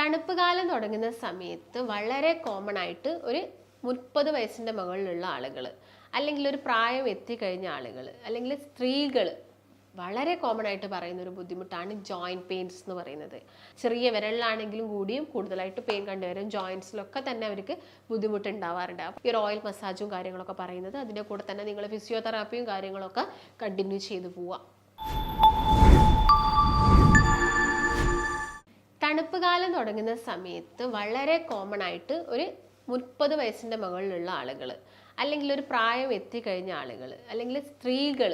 തണുപ്പ് കാലം തുടങ്ങുന്ന സമയത്ത് വളരെ കോമൺ ആയിട്ട് ഒരു മുപ്പത് വയസ്സിന്റെ മുകളിലുള്ള ആളുകൾ അല്ലെങ്കിൽ ഒരു പ്രായം എത്തിക്കഴിഞ്ഞ ആളുകൾ അല്ലെങ്കിൽ സ്ത്രീകൾ വളരെ കോമൺ ആയിട്ട് പറയുന്ന ഒരു ബുദ്ധിമുട്ടാണ് ജോയിന്റ് പെയിൻസ് എന്ന് പറയുന്നത്. ചെറിയ വിരലിലാണെങ്കിലും കൂടിയും കൂടുതലായിട്ട് പെയിൻ കണ്ടുവരും. ജോയിൻസിലൊക്കെ തന്നെ അവർക്ക് ബുദ്ധിമുട്ട് ഉണ്ടാവാറുണ്ട് ഈ ഒരു ഓയിൽ മസാജും കാര്യങ്ങളൊക്കെ പറയുന്നത് അതിന്റെ കൂടെ തന്നെ നിങ്ങൾ ഫിസിയോതെറാപ്പിയും കാര്യങ്ങളൊക്കെ കണ്ടിന്യൂ ചെയ്തു പോവുക തണുപ്പ് കാലം തുടങ്ങുന്ന സമയത്ത് വളരെ കോമൺ ആയിട്ട് ഒരു മുപ്പത് വയസ്സിന്റെ മുകളിലുള്ള ആളുകൾ അല്ലെങ്കിൽ ഒരു പ്രായം എത്തിക്കഴിഞ്ഞ ആളുകൾ അല്ലെങ്കിൽ സ്ത്രീകൾ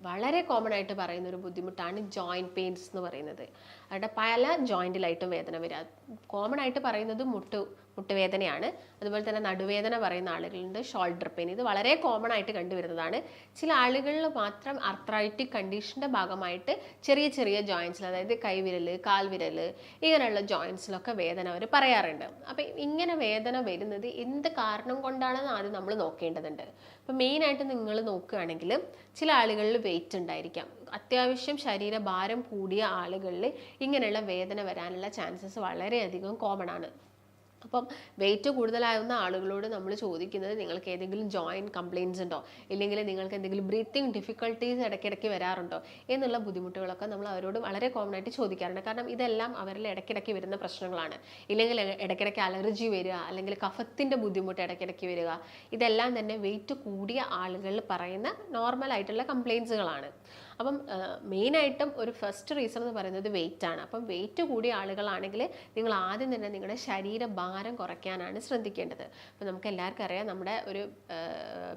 വളരെ കോമൺ ആയിട്ട് പറയുന്ന ഒരു ബുദ്ധിമുട്ടാണ് ജോയിന്റ് പെയിൻസ് എന്ന് പറയുന്നത്. അവരുടെ പല ജോയിന്റിലായിട്ടും വേദന വരിക കോമൺ ആയിട്ട് പറയുന്നത് മുട്ട് മുട്ടുവേദനയാണ് അതുപോലെ തന്നെ നടുവേദന പറയുന്ന ആളുകളുണ്ട് ഷോൾഡർ പെയിൻ ഇത് വളരെ കോമൺ ആയിട്ട് കണ്ടുവരുന്നതാണ്. ചില ആളുകളിൽ മാത്രം അർത്രൈറ്റിക് കണ്ടീഷന്റെ ഭാഗമായിട്ട് ചെറിയ ചെറിയ ജോയിൻസിൽ അതായത് കൈവിരൽ കാൽവിരൽ ഇങ്ങനെയുള്ള ജോയിൻസിലൊക്കെ വേദന അവർ പറയാറുണ്ട്. അപ്പം ഇങ്ങനെ വേദന വരുന്നത് എന്ത് കാരണം കൊണ്ടാണെന്ന് ആദ്യം നമ്മൾ നോക്കേണ്ടതുണ്ട്. അപ്പം മെയിനായിട്ട് നിങ്ങൾ നോക്കുകയാണെങ്കിൽ ചില ആളുകളിൽ വെയിറ്റ് ഉണ്ടായിരിക്കാം. അത്യാവശ്യം ശരീരഭാരം കൂടിയ ആളുകളിൽ ഇങ്ങനെയുള്ള വേദന വരാനുള്ള ചാൻസസ് വളരെയധികം കോമൺ ആണ്. അപ്പം വെയിറ്റ് കൂടുതലാവുന്ന ആളുകളോട് നമ്മൾ ചോദിക്കുന്നത് നിങ്ങൾക്ക് ഏതെങ്കിലും ജോയിന്റ് കംപ്ലയിൻസ് ഉണ്ടോ? ഇല്ലെങ്കിൽ നിങ്ങൾക്ക് എന്തെങ്കിലും ബ്രീത്തിങ് ഡിഫിക്കൽട്ടീസ് ഇടയ്ക്കിടയ്ക്ക് വരാറുണ്ടോ? എന്നുള്ള ബുദ്ധിമുട്ടുകളൊക്കെ നമ്മൾ അവരോട് വളരെ കോമൺ ആയിട്ട് ചോദിക്കാറുണ്ട്. കാരണം ഇതെല്ലാം അവരിൽ ഇടയ്ക്കിടയ്ക്ക് വരുന്ന പ്രശ്നങ്ങളാണ്. ഇല്ലെങ്കിൽ ഇടയ്ക്കിടയ്ക്ക് അലർജി വരിക അല്ലെങ്കിൽ കഫത്തിന്റെ ബുദ്ധിമുട്ട് ഇടയ്ക്കിടയ്ക്ക് വരിക. ഇതെല്ലാം തന്നെ വെയിറ്റ് കൂടിയ ആളുകളിൽ പറയുന്ന നോർമൽ ആയിട്ടുള്ള കംപ്ലയിൻസുകളാണ് അപ്പം മെയിനായിട്ടും ഒരു ഫസ്റ്റ് റീസൺ എന്ന് പറയുന്നത് വെയിറ്റ് ആണ്. അപ്പം വെയിറ്റ് കൂടിയ ആളുകളാണെങ്കിൽ നിങ്ങൾ ആദ്യം തന്നെ നിങ്ങളുടെ ശരീരഭാരം കുറയ്ക്കാനാണ് ശ്രദ്ധിക്കേണ്ടത്. അപ്പം നമുക്ക് എല്ലാവർക്കും അറിയാം നമ്മുടെ ഒരു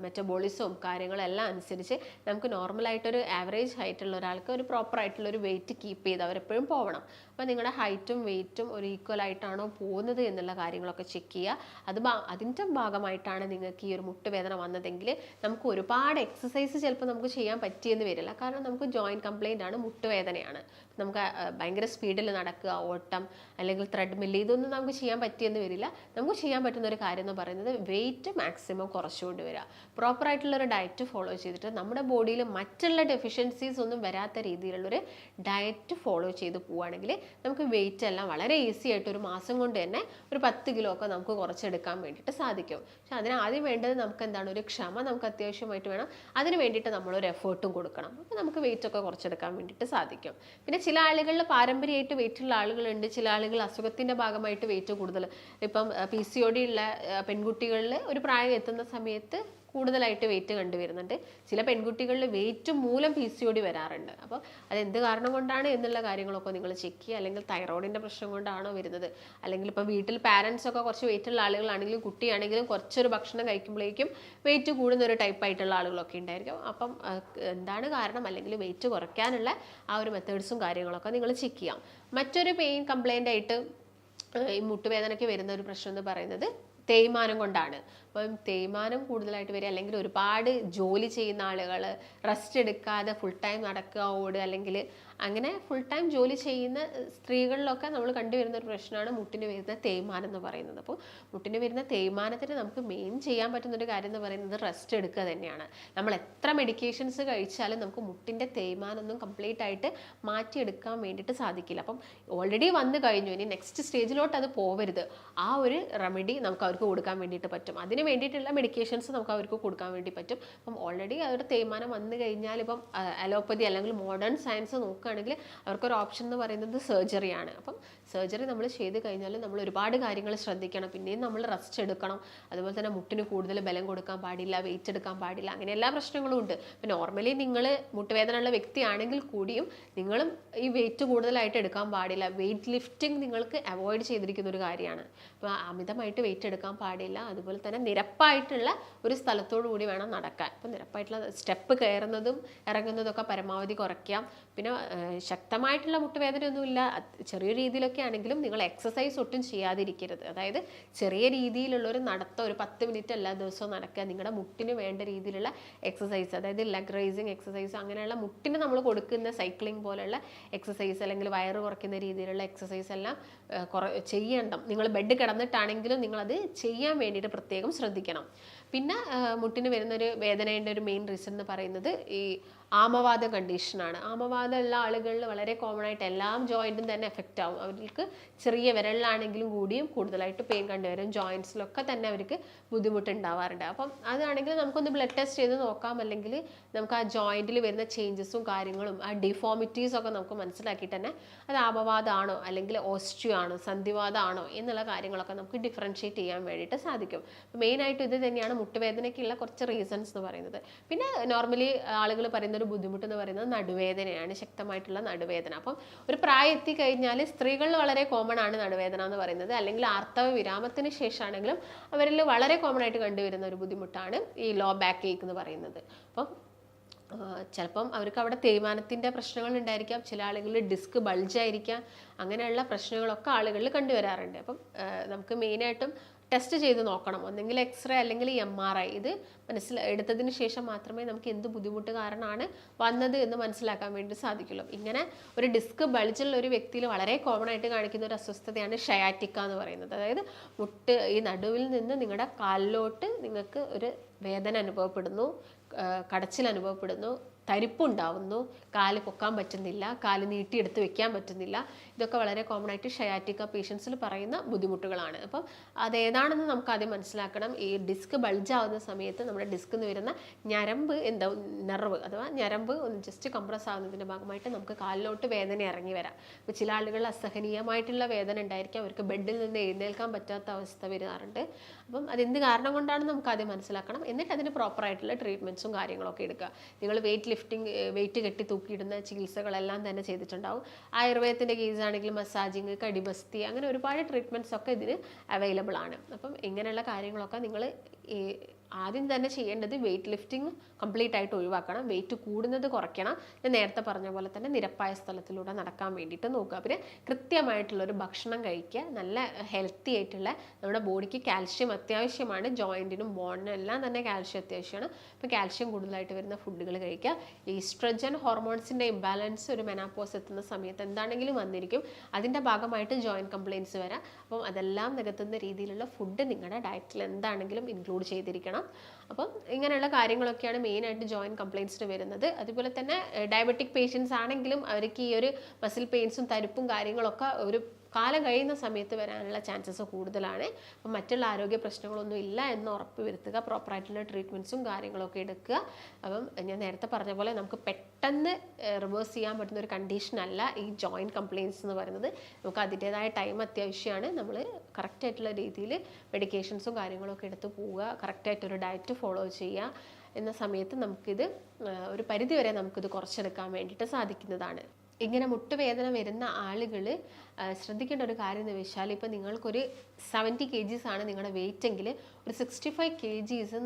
മെറ്റബോളിസവും കാര്യങ്ങളും എല്ലാം അനുസരിച്ച് നമുക്ക് നോർമലായിട്ടൊരു ആവറേജ് ഹൈറ്റുള്ള ഒരാൾക്ക് ഒരു പ്രോപ്പർ ആയിട്ടുള്ള ഒരു വെയിറ്റ് കീപ്പ് ചെയ്ത് അവരെപ്പോഴും പോകണം അപ്പോൾ നിങ്ങളുടെ ഹൈറ്റും വെയിറ്റും ഒരു ഈക്വൽ ആയിട്ടാണോ പോകുന്നത് എന്നുള്ള കാര്യങ്ങളൊക്കെ ചെക്ക് ചെയ്യുക. അത് അതിന്റെ ഭാഗമായിട്ടാണ് നിങ്ങൾക്ക് ഈ ഒരു മുട്ടുവേദന വന്നതെങ്കിൽ നമുക്ക് ഒരുപാട് എക്സസൈസ് ചിലപ്പോൾ നമുക്ക് ചെയ്യാൻ പറ്റിയെന്ന് വരില്ല. കാരണം നമുക്ക് ജോയിന്റ് കംപ്ലൈന്റ് ആണ് മുട്ടുവേദനയാണ്. നമുക്ക് ഭയങ്കര സ്പീഡിൽ നടക്കുക ഓട്ടം അല്ലെങ്കിൽ ത്രെഡ് മില്ല് ഇതൊന്നും നമുക്ക് ചെയ്യാൻ പറ്റിയെന്ന് വരില്ല. നമുക്ക് ചെയ്യാൻ പറ്റുന്ന ഒരു കാര്യം എന്ന് പറയുന്നത് വെയിറ്റ് മാക്സിമം കുറച്ചുകൊണ്ട് വരിക. പ്രോപ്പർ ആയിട്ടുള്ള ഒരു ഡയറ്റ് ഫോളോ ചെയ്തിട്ട് നമ്മുടെ ബോഡിയിൽ മറ്റുള്ള ഡെഫിഷ്യൻസീസ് ഒന്നും വരാത്ത രീതിയിലുള്ളൊരു ഡയറ്റ് ഫോളോ ചെയ്ത് പോവുകയാണെങ്കിൽ നമുക്ക് വെയിറ്റ് എല്ലാം വളരെ ഈസി ആയിട്ട് ഒരു മാസം കൊണ്ട് തന്നെ ഒരു പത്ത് കിലോ ഒക്കെ നമുക്ക് കുറച്ചെടുക്കാൻ വേണ്ടിയിട്ട് സാധിക്കും. പക്ഷെ അതിന് ആദ്യം വേണ്ടത് നമുക്ക് എന്താണ്? ഒരു ക്ഷമ നമുക്ക് അത്യാവശ്യമായിട്ട് വേണം. അതിന് വേണ്ടിയിട്ട് നമ്മളൊരു എഫേർട്ടും കൊടുക്കണം. അപ്പോൾ നമുക്ക് വെയിറ്റ് ഒക്കെ കുറച്ചെടുക്കാൻ വേണ്ടിയിട്ട് സാധിക്കും. പിന്നെ ചില ആളുകളിൽ പാരമ്പര്യമായിട്ട് വെയിറ്റ് ഉള്ള ആളുകളുണ്ട്. ചില ആളുകൾ അസുഖത്തിന്റെ ഭാഗമായിട്ട് വെയിറ്റ് കൂടുതൽ. ഇപ്പം പി സി ഒ ഡി ഉള്ള പെൺകുട്ടികളിൽ ഒരു പ്രായം എത്തുന്ന സമയത്ത് കൂടുതലായിട്ട് വെയിറ്റ് കണ്ടുവരുന്നുണ്ട്. ചില പെൺകുട്ടികളിൽ വെയിറ്റ് മൂലം പി സി ഒ ഡി വരാറുണ്ട്. അപ്പോൾ അത് എന്ത് കാരണം കൊണ്ടാണ് എന്നുള്ള കാര്യങ്ങളൊക്കെ നിങ്ങൾ ചെക്ക് ചെയ്യുക. അല്ലെങ്കിൽ തൈറോയിഡിന്റെ പ്രശ്നം കൊണ്ടാണോ വരുന്നത്? അല്ലെങ്കിൽ ഇപ്പോൾ വീട്ടിൽ പാരൻസ് ഒക്കെ കുറച്ച് വെയിറ്റ് ഉള്ള ആളുകളാണെങ്കിലും കുട്ടിയാണെങ്കിലും കുറച്ചൊരു ഭക്ഷണം കഴിക്കുമ്പോഴേക്കും വെയിറ്റ് കൂടുന്ന ഒരു ടൈപ്പ് ആയിട്ടുള്ള ആളുകളൊക്കെ ഉണ്ടായിരിക്കും. അപ്പം എന്താണ് കാരണം? അല്ലെങ്കിൽ വെയിറ്റ് കുറയ്ക്കാനുള്ള ആ ഒരു മെത്തേഡ്സും കാര്യങ്ങളൊക്കെ നിങ്ങൾ ചെക്ക് ചെയ്യാം. മറ്റൊരു പെയിൻ കംപ്ലൈന്റ് ആയിട്ട് ഈ മുട്ടുവേദനയ്ക്ക് വരുന്ന ഒരു പ്രശ്നം എന്ന് പറയുന്നത് തേയ്മാനം കൊണ്ടാണ്. അപ്പം തേയ്മാനം കൂടുതലായിട്ട് വരിക അല്ലെങ്കിൽ ഒരുപാട് ജോലി ചെയ്യുന്ന ആളുകൾ റെസ്റ്റ് എടുക്കാതെ ഫുൾ ടൈം നടക്കുക ഓടുക അല്ലെങ്കിൽ അങ്ങനെ ഫുൾ ടൈം ജോലി ചെയ്യുന്ന സ്ത്രീകളിലൊക്കെ നമ്മൾ കണ്ടുവരുന്ന ഒരു പ്രശ്നമാണ് മുട്ടിന് വരുന്ന തേയ്മാനം എന്ന് പറയുന്നത്. അപ്പോൾ മുട്ടിന് വരുന്ന തേയ്മാനത്തിന് നമുക്ക് മെയിൻ ചെയ്യാൻ പറ്റുന്ന ഒരു കാര്യം എന്ന് പറയുന്നത് റെസ്റ്റ് എടുക്കുക തന്നെയാണ്. നമ്മൾ എത്ര മെഡിക്കേഷൻസ് കഴിച്ചാലും നമുക്ക് മുട്ടിന്റെ തേയ്മാനൊന്നും കംപ്ലീറ്റ് ആയിട്ട് മാറ്റിയെടുക്കാൻ വേണ്ടിയിട്ട് സാധിക്കില്ല. അപ്പം ഓൾറെഡി വന്നു കഴിഞ്ഞു ഇനി നെക്സ്റ്റ് സ്റ്റേജിലോട്ട് അത് പോവരുത്. ആ ഒരു റെമഡി നമുക്ക് അവർക്ക് കൊടുക്കാൻ വേണ്ടിയിട്ട് പറ്റും. അതിന് വേണ്ടിയിട്ടുള്ള മെഡിക്കേഷൻസ് നമുക്ക് അവർക്ക് കൊടുക്കാൻ വേണ്ടി പറ്റും. അപ്പം ഓൾറെഡി അവരുടെ തേയ്മാനം വന്നു കഴിഞ്ഞാൽ ഇപ്പം അലോപ്പതി അല്ലെങ്കിൽ മോഡേൺ സയൻസ് നോക്കുകയാണെങ്കിൽ അവർക്കൊരു ഓപ്ഷൻ എന്ന് പറയുന്നത് സർജറിയാണ് അപ്പം സർജറി നമ്മൾ ചെയ്ത് കഴിഞ്ഞാൽ നമ്മൾ ഒരുപാട് കാര്യങ്ങൾ ശ്രദ്ധിക്കണം. പിന്നെയും നമ്മൾ റെസ്റ്റ് എടുക്കണം. അതുപോലെ തന്നെ മുട്ടിന് കൂടുതൽ ബലം കൊടുക്കാൻ പാടില്ല വെയിറ്റ് എടുക്കാൻ പാടില്ല അങ്ങനെ എല്ലാ പ്രശ്നങ്ങളും ഉണ്ട്. ഇപ്പം നോർമലി നിങ്ങൾ മുട്ടുവേദന ഉള്ള വ്യക്തിയാണെങ്കിൽ കൂടിയും നിങ്ങളും ഈ വെയിറ്റ് കൂടുതലായിട്ട് എടുക്കാൻ പാടില്ല. വെയിറ്റ് ലിഫ്റ്റിംഗ് നിങ്ങൾക്ക് അവോയ്ഡ് ചെയ്തിരിക്കുന്ന ഒരു കാര്യമാണ്. അപ്പോൾ അമിതമായിട്ട് വെയിറ്റ് എടുക്കാൻ പാടില്ല. അതുപോലെ തന്നെ നിരപ്പായിട്ടുള്ള ഒരു സ്ഥലത്തോടു കൂടി വേണം നടക്കാൻ. അപ്പോൾ നിരപ്പായിട്ടുള്ള സ്റ്റെപ്പ് കയറുന്നതും ഇറങ്ങുന്നതൊക്കെ പരമാവധി കുറയ്ക്കാം. പിന്നെ ശക്തമായിട്ടുള്ള മുട്ടുവേദനയൊന്നുമില്ല. ചെറിയ രീതിയിലൊക്കെ ആണെങ്കിലും നിങ്ങൾ എക്സസൈസ് ഒട്ടും ചെയ്യാതിരിക്കരുത്. അതായത് ചെറിയ രീതിയിലുള്ള ഒരു നടത്തം ഒരു പത്ത് മിനിറ്റ് എല്ലാ ദിവസവും നടക്കുക. നിങ്ങളുടെ മുട്ടിന് വേണ്ട രീതിയിലുള്ള എക്സസൈസ് അതായത് ലെഗ് റൈസിങ് എക്സസൈസ് അങ്ങനെയുള്ള മുട്ടിന് നമ്മൾ കൊടുക്കുന്ന സൈക്ലിംഗ് പോലെയുള്ള എക്സസൈസ് അല്ലെങ്കിൽ വയറ് കുറയ്ക്കുന്ന രീതിയിലുള്ള എക്സസൈസ് എല്ലാം കുറേ ചെയ്യണം നിങ്ങൾ ബെഡ് കിടന്നിട്ടാണെങ്കിലും നിങ്ങളത് ചെയ്യാൻ വേണ്ടിയിട്ട് പ്രത്യേകം ശ്രദ്ധിക്കണം. പിന്നെ മുട്ടിന് വരുന്നൊരു വേദനയുടെ ഒരു മെയിൻ റീസൺ എന്ന് പറയുന്നത് ഈ ആമവാദ കണ്ടീഷനാണ് ആമവാദം ഉള്ള ആളുകളിൽ വളരെ കോമൺ ആയിട്ട് എല്ലാം ജോയിന്റും തന്നെ എഫക്റ്റ് ആവും. അവർക്ക് ചെറിയ വിരലിലാണെങ്കിലും കൂടിയും കൂടുതലായിട്ട് പെയിൻ കണ്ടുവരും ജോയിൻസിലൊക്കെ തന്നെ അവർക്ക് ബുദ്ധിമുട്ടുണ്ടാവാറുണ്ട്. അപ്പം അതാണെങ്കിൽ നമുക്കൊന്ന് ബ്ലഡ് ടെസ്റ്റ് ചെയ്ത് നോക്കാം. അല്ലെങ്കിൽ നമുക്ക് ആ ജോയിന്റിൽ വരുന്ന ചേഞ്ചസും കാര്യങ്ങളും ആ ഡിഫോമിറ്റീസ് ഒക്കെ നമുക്ക് മനസ്സിലാക്കിയിട്ട് തന്നെ അത് ആമവാദമാണോ അല്ലെങ്കിൽ ഓസ്റ്റിയോ ആണോ സന്ധിവാദമാണോ എന്നുള്ള കാര്യങ്ങളൊക്കെ നമുക്ക് ഡിഫറൻഷ്യേറ്റ് ചെയ്യാൻ വേണ്ടിയിട്ട് സാധിക്കും. മെയിനായിട്ട് ഇത് തന്നെയാണ് മുട്ടുവേദനയ്ക്കുള്ള കുറച്ച് റീസൺസ് എന്ന് പറയുന്നത്. പിന്നെ നോർമലി ആളുകൾ പറയുന്ന ഒരു ബുദ്ധിമുട്ട് എന്ന് പറയുന്നത് നടുവേദനയാണ് ശക്തമായിട്ടുള്ള നടുവേദന. അപ്പം ഒരു പ്രായം എത്തിക്കഴിഞ്ഞാൽ സ്ത്രീകളിൽ വളരെ കോമൺ ആണ് നടുവേദന എന്ന് പറയുന്നത്. അല്ലെങ്കിൽ ആർത്തവ വിരാമത്തിന് ശേഷമാണെങ്കിലും അവരിൽ വളരെ കോമൺ ആയിട്ട് കണ്ടുവരുന്ന ഒരു ബുദ്ധിമുട്ടാണ് ഈ ലോ ബാക്ക് ഏക്ക് എന്ന് പറയുന്നത്. അപ്പം ചിലപ്പം അവർക്ക് അവിടെ തേയ്മാനത്തിന്റെ പ്രശ്നങ്ങൾ ഉണ്ടായിരിക്കാം ചില ആളുകളിൽ ഡിസ്ക് ബൾജായിരിക്കാം അങ്ങനെയുള്ള പ്രശ്നങ്ങളൊക്കെ ആളുകളിൽ കണ്ടുവരാറുണ്ട്. അപ്പം നമുക്ക് മെയിനായിട്ടും ടെസ്റ്റ് ചെയ്ത് നോക്കണം. ഒന്നെങ്കിൽ എക്സ്റേ അല്ലെങ്കിൽ എം ആർ ഐ ഇത് മനസ്സിൽ എടുത്തതിന് ശേഷം മാത്രമേ നമുക്ക് എന്ത് ബുദ്ധിമുട്ട് കാരണമാണ് വന്നത് എന്ന് മനസ്സിലാക്കാൻ വേണ്ടി സാധിക്കുള്ളൂ. ഇങ്ങനെ ഒരു ഡിസ്ക് ബൾജുള്ള ഒരു വ്യക്തിയിൽ വളരെ കോമൺ ആയിട്ട് കാണിക്കുന്ന ഒരു അസ്വസ്ഥതയാണ് ഷയാറ്റിക്ക എന്ന് പറയുന്നത്. അതായത് മുട്ട് ഈ നടുവിൽ നിന്ന് നിങ്ങളുടെ കാലിലോട്ട് നിങ്ങൾക്ക് ഒരു വേദന അനുഭവപ്പെടുന്നു കടച്ചിൽ അനുഭവപ്പെടുന്നു. തരിപ്പുണ്ടാവുന്നു. കാൽ പൊക്കാൻ പറ്റുന്നില്ല കാൽ നീട്ടിയെടുത്ത് വെക്കാൻ പറ്റുന്നില്ല. ഇതൊക്കെ വളരെ കോമൺ ആയിട്ട് ഷയാറ്റിക്ക പേഷ്യൻസിൽ പറയുന്ന ബുദ്ധിമുട്ടുകളാണ്. അപ്പം അതേതാണെന്ന് നമുക്ക് ആദ്യം മനസ്സിലാക്കണം. ഈ ഡിസ്ക് ബൾജാവുന്ന സമയത്ത് നമ്മുടെ ഡിസ്കിൽ നിന്ന് വരുന്ന ഞരമ്പ് എന്താ നെർവ് അഥവാ ഞരമ്പ് ഒന്ന് ജസ്റ്റ് കംപ്രസ് ആവുന്നതിന്റെ ഭാഗമായിട്ട് നമുക്ക് കാലിലോട്ട് വേദന ഇറങ്ങി വരാം. അപ്പോൾ ചില ആളുകൾ അസഹനീയമായിട്ടുള്ള വേദന ഉണ്ടായിരിക്കാം. അവർക്ക് ബെഡിൽ നിന്ന് എഴുന്നേൽക്കാൻ പറ്റാത്ത അവസ്ഥ വരാറുണ്ട്. അപ്പം അതെന്ത് കാരണം കൊണ്ടാണ് നമുക്ക് ആദ്യം മനസ്സിലാക്കണം. എന്നിട്ട് അതിന് പ്രോപ്പറായിട്ടുള്ള ട്രീറ്റ്മെന്റ്സും കാര്യങ്ങളൊക്കെ എടുക്കുക. നിങ്ങൾ വെയിറ്റ് ലിഫ്റ്റിംഗ് വെയിറ്റ് കെട്ടി തൂക്കിയിടുന്ന ചികിത്സകളെല്ലാം തന്നെ ചെയ്തിട്ടുണ്ടാവും. ആയുർവേദത്തിന്റെ കേസാണെങ്കിൽ മസാജിങ് കടിബസ്തി അങ്ങനെ ഒരുപാട് ട്രീറ്റ്മെന്റ്സ് ഒക്കെ ഇതിന് അവൈലബിൾ ആണ്. അപ്പം ഇങ്ങനെയുള്ള കാര്യങ്ങളൊക്കെ നിങ്ങൾ ആദ്യം തന്നെ ചെയ്യേണ്ടത് വെയിറ്റ് ലിഫ്റ്റിംഗ് കംപ്ലീറ്റ് ആയിട്ട് ഒഴിവാക്കണം. വെയിറ്റ് കൂടുന്നത് കുറയ്ക്കണം. ഞാൻ നേരത്തെ പറഞ്ഞ പോലെ തന്നെ നിരപ്പായ സ്ഥലത്തിലൂടെ നടക്കാൻ വേണ്ടിയിട്ട് നോക്കുക. പിന്നെ കൃത്യമായിട്ടുള്ളൊരു ഭക്ഷണം കഴിക്കുക. നല്ല ഹെൽത്തി ആയിട്ടുള്ള നമ്മുടെ ബോഡിക്ക് കാൽഷ്യം അത്യാവശ്യമാണ്. ജോയിന്റിനും ബോണിനും എല്ലാം തന്നെ കാൽഷ്യം അത്യാവശ്യമാണ്. അപ്പോൾ കാൽഷ്യം കൂടുതലായിട്ട് വരുന്ന ഫുഡുകൾ കഴിക്കുക. ഈസ്ട്രജൻ ഹോർമോൺസിന്റെ ഇംബാലൻസ് ഒരു മെനാപ്പോസ് എത്തുന്ന സമയത്ത് എന്താണെങ്കിലും വന്നിരിക്കും. അതിന്റെ ഭാഗമായിട്ട് ജോയിന്റ് കംപ്ലയിൻസ് വരാം. അപ്പം അതെല്ലാം നികത്തുന്ന രീതിയിലുള്ള ഫുഡ് നിങ്ങളുടെ ഡയറ്റിൽ എന്താണെങ്കിലും ഇൻക്ലൂഡ് ചെയ്തിരിക്കണം. അപ്പം ഇങ്ങനെയുള്ള കാര്യങ്ങളൊക്കെയാണ് മെയിനായിട്ട് ജോയിന്റ് കംപ്ലയിൻസിന് വരുന്നത്. അതുപോലെ തന്നെ ഡയബറ്റിക് പേഷ്യൻസ് ആണെങ്കിലും അവർക്ക് ഈ ഒരു മസിൽ പെയിൻസും തരിപ്പും കാര്യങ്ങളൊക്കെ ഒരു കാലം കഴിയുന്ന സമയത്ത് വരാനുള്ള ചാൻസസ് കൂടുതലാണ്. അപ്പം മറ്റുള്ള ആരോഗ്യ പ്രശ്നങ്ങളൊന്നും ഇല്ല എന്ന് ഉറപ്പ് വരുത്തുക പ്രോപ്പറായിട്ടുള്ള ട്രീറ്റ്മെന്റ്സും കാര്യങ്ങളൊക്കെ എടുക്കുക. അപ്പം ഞാൻ നേരത്തെ പറഞ്ഞ പോലെ നമുക്ക് പെട്ടെന്ന് റിവേഴ്സ് ചെയ്യാൻ പറ്റുന്ന ഒരു കണ്ടീഷൻ അല്ല ഈ ജോയിന്റ് കംപ്ലയിൻസ് എന്ന് പറയുന്നത്. നമുക്ക് അതിന്റേതായ ടൈം അത്യാവശ്യമാണ്. നമ്മൾ കറക്റ്റായിട്ടുള്ള രീതിയിൽ മെഡിക്കേഷൻസും കാര്യങ്ങളൊക്കെ എടുത്ത് പോവുക. കറക്റ്റായിട്ടൊരു ഡയറ്റ് ഫോളോ ചെയ്യുക. എന്ന സമയത്ത് നമുക്കിത് ഒരു പരിധിവരെ നമുക്കിത് കുറച്ചെടുക്കാൻ വേണ്ടിയിട്ട് സാധിക്കുന്നതാണ്. ഇങ്ങനെ മുട്ടുവേദന വരുന്ന ആളുകൾ ശ്രദ്ധിക്കേണ്ട ഒരു കാര്യം എന്ന് വെച്ചാൽ ഇപ്പോൾ നിങ്ങൾക്കൊരു സെവന്റി കെ ജീസ് ആണ് നിങ്ങളുടെ വെയിറ്റ് എങ്കിൽ ഒരു സിക്സ്റ്റി ഫൈവ് കെ ജീസ്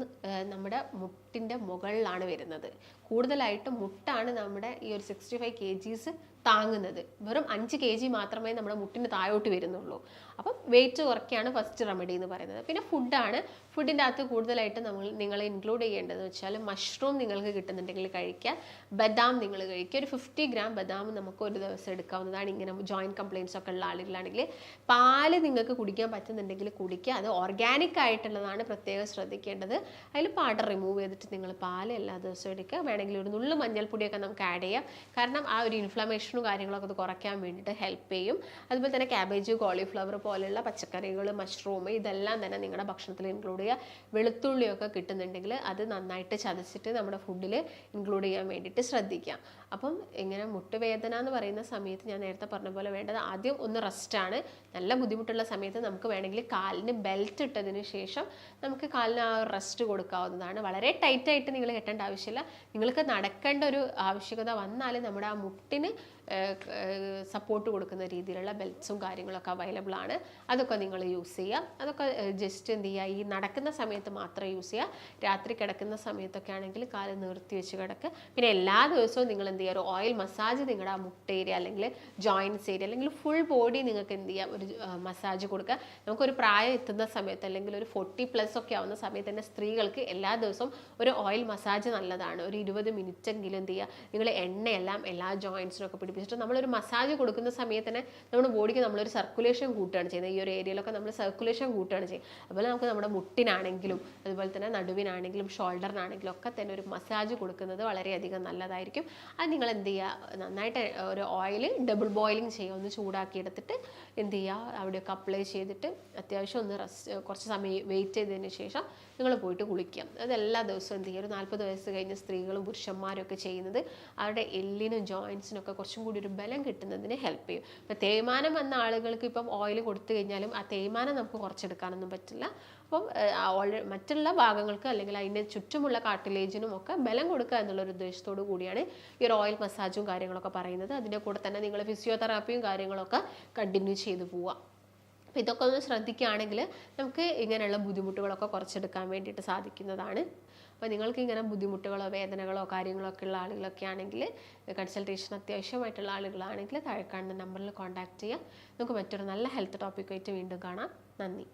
നമ്മുടെ മുട്ടിന്റെ മുകളിലാണ് വരുന്നത്. കൂടുതലായിട്ട് മുട്ടാണ് നമ്മുടെ ഈ ഒരു സിക്സ്റ്റി ഫൈവ് കെ ജീസ് താങ്ങുന്നത്. വെറും അഞ്ച് കെ ജി മാത്രമേ നമ്മുടെ മുട്ടിന് താഴോട്ട് വരുന്നുള്ളൂ. അപ്പം വെയിറ്റ് കുറയ്ക്കുകയാണ് ഫസ്റ്റ് റെമഡി എന്ന് പറയുന്നത്. പിന്നെ ഫുഡാണ് ഫുഡിന്റെ അകത്ത് കൂടുതലായിട്ട് നമ്മൾ നിങ്ങൾ ഇൻക്ലൂഡ് ചെയ്യേണ്ടതെന്ന് വെച്ചാൽ മഷ്റൂം നിങ്ങൾക്ക് കിട്ടുന്നുണ്ടെങ്കിൽ കഴിക്കുക ബദാം നിങ്ങൾ കഴിക്കുക. ഒരു ഫിഫ്റ്റി ഗ്രാം ബദാം നമുക്ക് ഒരു ദിവസം എടുക്കാവുന്നതാണ്. ഇങ്ങനെ ജോയിന്റ് കംപ്ലയിൻസ് ഒക്കെ ഉള്ള ആളുകളാണെങ്കിൽ പാൽ നിങ്ങൾക്ക് കുടിക്കാൻ പറ്റുന്നുണ്ടെങ്കിൽ കുടിക്കുക. അത് ഓർഗാനിക് ആയിട്ടുള്ളതാണ്. പ്രത്യേകം ശ്രദ്ധിക്കേണ്ടത്. അതിൽ പാട റിമൂവ് ചെയ്തിട്ട് നിങ്ങൾ പാൽ എല്ലാ ദിവസവും എടുക്കുക. വേണമെങ്കിൽ ഒരു നുള്ളു മഞ്ഞൾപ്പൊടിയൊക്കെ നമുക്ക് ആഡ് ചെയ്യാം. കാരണം ആ ഒരു ഇൻഫ്ലമേഷനും കാര്യങ്ങളൊക്കെ അത് കുറയ്ക്കാൻ വേണ്ടിയിട്ട് ഹെൽപ്പ് ചെയ്യും. അതുപോലെ തന്നെ ക്യാബേജ് കോളിഫ്ലവർ പോലെയുള്ള പച്ചക്കറികൾ മഷ്റൂം ഇതെല്ലാം തന്നെ നിങ്ങളുടെ ഭക്ഷണത്തിൽ ഇൻക്ലൂഡ് ചെയ്യുക. വെളുത്തുള്ളിയൊക്കെ കിട്ടുന്നുണ്ടെങ്കിൽ അത് നന്നായിട്ട് ചതച്ചിട്ട് നമ്മുടെ ഫുഡിൽ ഇൻക്ലൂഡ് ചെയ്യാൻ വേണ്ടിയിട്ട് ശ്രദ്ധിക്കാം അപ്പം ഇങ്ങനെ മുട്ടുവേദന എന്ന് പറയുന്ന സമയത്ത് ഞാൻ നേരത്തെ പറഞ്ഞ പോലെ വേണ്ടത് ആദ്യം ഒന്ന് റെസ്റ്റാണ് നല്ല ബുദ്ധിമുട്ടുള്ള സമയത്ത് നമുക്ക് വേണമെങ്കിൽ കാലിന് ബെൽറ്റ് ഇട്ടതിന് ശേഷം നമുക്ക് കാലിന് ആ റെസ്റ്റ് കൊടുക്കാവുന്നതാണ്. വളരെ ടൈറ്റായിട്ട് നിങ്ങൾ കെട്ടേണ്ട ആവശ്യമില്ല. നിങ്ങൾക്ക് നടക്കേണ്ട ഒരു ആവശ്യകത വന്നാൽ നമ്മുടെ ആ മുട്ടിന് സപ്പോർട്ട് കൊടുക്കുന്ന രീതിയിലുള്ള ബെൽറ്റ്സും കാര്യങ്ങളൊക്കെ അവൈലബിൾ ആണ്. അതൊക്കെ നിങ്ങൾ യൂസ് ചെയ്യുക. അതൊക്കെ ജസ്റ്റ് എന്ത് ചെയ്യുക? ഈ നടക്കുന്ന സമയത്ത് മാത്രം യൂസ് ചെയ്യുക. രാത്രി കിടക്കുന്ന സമയത്തൊക്കെ ആണെങ്കിൽ കാൽ നിർത്തി വെച്ച് കിടക്കുക. പിന്നെ എല്ലാ ദിവസവും നിങ്ങൾ എന്ത് ചെയ്യുക? ഒരു ഓയിൽ മസാജ് നിങ്ങളുടെ ആ മുട്ട ഏരിയ അല്ലെങ്കിൽ ജോയിന്റ്സ് ഏരിയ അല്ലെങ്കിൽ ഫുൾ ബോഡി നിങ്ങൾക്ക് എന്ത് ചെയ്യാം? ഒരു മസാജ് കൊടുക്കുക. നമുക്കൊരു പ്രായം എത്തുന്ന സമയത്ത് അല്ലെങ്കിൽ ഒരു ഫോർട്ടി പ്ലസ് ഒക്കെ ആവുന്ന സമയത്ത് തന്നെ സ്ത്രീകൾക്ക് എല്ലാ ദിവസവും ഒരു ഓയിൽ മസാജ് നല്ലതാണ്. ഒരു ഇരുപത് മിനിറ്റ് എങ്കിലും എന്ത് ചെയ്യുക? നിങ്ങൾ എണ്ണയെല്ലാം എല്ലാ ജോയിൻസിനൊക്കെ പിടിപ്പിച്ചിട്ട് നമ്മളൊരു മസാജ് കൊടുക്കുന്ന സമയത്ത് തന്നെ നമ്മുടെ ബോഡിക്ക് നമ്മളൊരു സർക്കുലേഷൻ കൂട്ടുകയാണ് ചെയ്യുന്നത്. ഈ ഒരു ഏരിയയിലൊക്കെ നമ്മൾ സർക്കുലേഷൻ കൂട്ടുകയാണ് ചെയ്യുക. അതുപോലെ നമുക്ക് നമ്മുടെ മുട്ടിനാണെങ്കിലും അതുപോലെ തന്നെ നടുവിനാണെങ്കിലും ഷോൾഡറിനാണെങ്കിലും ഒക്കെ തന്നെ ഒരു മസാജ് കൊടുക്കുന്നത് വളരെയധികം നല്ലതായിരിക്കും. അത് നിങ്ങൾ എന്ത് ചെയ്യുക? നന്നായിട്ട് ഒരു ഓയിൽ ഡബിൾ ബോയിലിംഗ് ചെയ്യുക. ഒന്ന് ചൂടാക്കി എടുത്തിട്ട് എന്ത് ചെയ്യുക? അവിടെയൊക്കെ അപ്ലൈ ചെയ്തിട്ട് അത്യാവശ്യം ഒന്ന് റെസ്റ്റ് കുറച്ച് സമയം വെയിറ്റ് ചെയ്തതിന് ശേഷം നിങ്ങൾ പോയിട്ട് കുളിക്കുക. അത് എല്ലാ ദിവസവും എന്ത് ചെയ്യുക ഒരു നാൽപ്പത് വയസ്സ് കഴിഞ്ഞ സ്ത്രീകളും പുരുഷന്മാരും ഒക്കെ ചെയ്യുന്നത് അവരുടെ എല്ലിനും ജോയിൻസിനും ഒക്കെ കുറച്ചും കൂടി ഒരു ബലം കിട്ടുന്നതിന് ഹെൽപ്പ് ചെയ്യും. ഇപ്പം തേയ്മാനം വന്ന ആളുകൾക്ക് ഇപ്പം ഓയിൽ കൊടുത്തു കഴിഞ്ഞാലും ആ തേയ്മാനം നമുക്ക് കുറച്ചെടുക്കാനൊന്നും പറ്റില്ല. അപ്പം മറ്റുള്ള ഭാഗങ്ങൾക്ക് അല്ലെങ്കിൽ അതിന്റെ ചുറ്റുമുള്ള കാട്ടിലേജിനും ഒക്കെ ബലം കൊടുക്കുക എന്നുള്ള ഒരു ഉദ്ദേശത്തോടു കൂടിയാണ് ഈ ഒരു ഓയിൽ മസാജും കാര്യങ്ങളൊക്കെ പറയുന്നത്. അതിന്റെ കൂടെ തന്നെ നിങ്ങൾ ഫിസിയോതെറാപ്പിയും കാര്യങ്ങളൊക്കെ കണ്ടിന്യൂ ചെയ്തു പോവുക. അപ്പോൾ ഇതൊക്കെ ഒന്ന് ശ്രദ്ധിക്കുകയാണെങ്കിൽ നമുക്ക് ഇങ്ങനെയുള്ള ബുദ്ധിമുട്ടുകളൊക്കെ കുറച്ചെടുക്കാൻ വേണ്ടിയിട്ട് സാധിക്കുന്നതാണ്. അപ്പോൾ നിങ്ങൾക്ക് ഇങ്ങനെ ബുദ്ധിമുട്ടുകളോ വേദനകളോ കാര്യങ്ങളോ ഒക്കെ ഉള്ള ആളുകളൊക്കെ ആണെങ്കിൽ കൺസൾട്ടേഷൻ അത്യാവശ്യമായിട്ടുള്ള ആളുകളാണെങ്കിൽ താഴെ കാണുന്ന നമ്പറിൽ കോൺടാക്ട് ചെയ്യുക നമുക്ക് മറ്റൊരു നല്ല ഹെൽത്ത് ടോപ്പിക്കുമായിട്ട് വീണ്ടും കാണാം. നന്ദി.